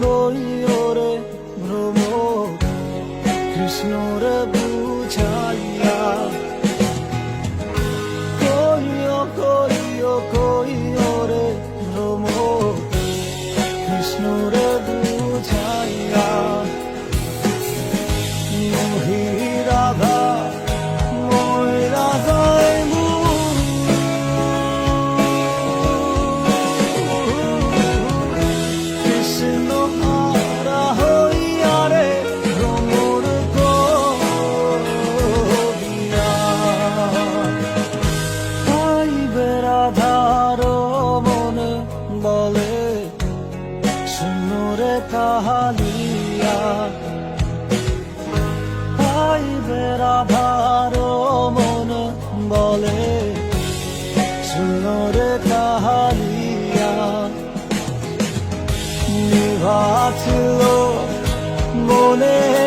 কই ওরে ভ্রম। কৃষ্ণ রে বুঝাইয়া কইও কইও কই ওরে ভ্রম। কৃষ্ণ রে বুঝাইয়া তাহালিয়া। পাইবে রাভার মন বলে সুনরে তাহালিয়া। নিভাছিল মনে